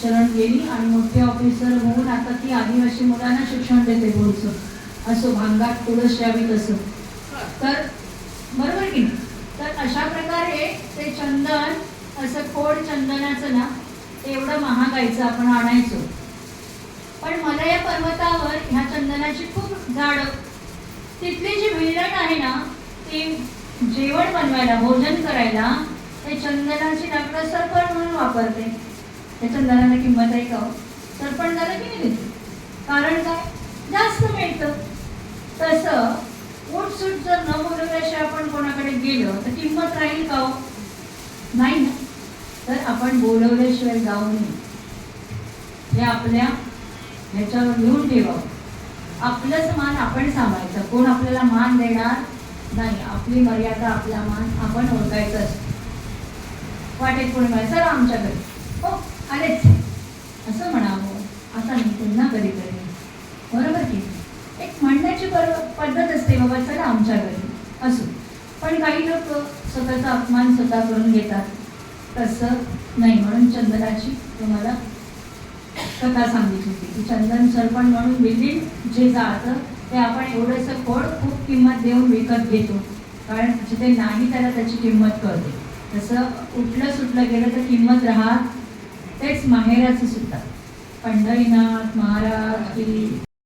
शरण गेली आणि मोठे ऑफिसर होऊन आता ती आदिवासी मुलांना शिक्षण देते बोलचं असो भांगात तुळस यावी तसं. तर बरोबर की तर अशा प्रकारे ते चंदन असं कोड चंदनाचं ना एवढं महागायचं आपण आणायचो. पण मला या पर्वतावर ह्या चंदनाची खूप झाडं तिथली जी विल्हण आहे ना ती जेवण बनवायला भोजन करायला ते चंदनाची लाकडं सरपण म्हणून वापरते. त्याच्यात जरा किंमत आहे का? तर पण जरा की नाही कारण काय? जास्त मिळतं. तसं उठसूट जर न बोलवल्याशिवाय आपण कोणाकडे गेलो तर किंमत राहील का हो? नाही ना. तर आपण बोलवल्याशिवाय जाऊ नये. हे आपल्या ह्याच्यावर लिहून ठेवावं. आपलंच मान आपण सांभाळायचं. कोण आपल्याला मान देणार नाही. आपली मर्यादा आपला मान आपण ओळखायचं असतो. वाटेत कोणी सर आमच्याकडे. आलेच असं म्हणावं आता मी पुन्हा कधी करेन. बरोबर की एक म्हणण्याची पर पद्धत असते बाबा चला आमच्या घरी. असो. पण काही लोक स्वतःचा अपमान स्वतः करून घेतात. तसं नाही म्हणून चंदनाची तुम्हाला कथा सांगितली होती. की चंदन सरपण म्हणून विलीन जे जातं ते आपण एवढंसं फळ खूप किंमत देऊन विकत घेतो. कारण जिथे नाही त्याला त्याची किंमत कळते. तसं उठलं सुटलं गेलं तर किंमत राहत तेच माहेराचं सुद्धा. पंढरीनाथ महाराज की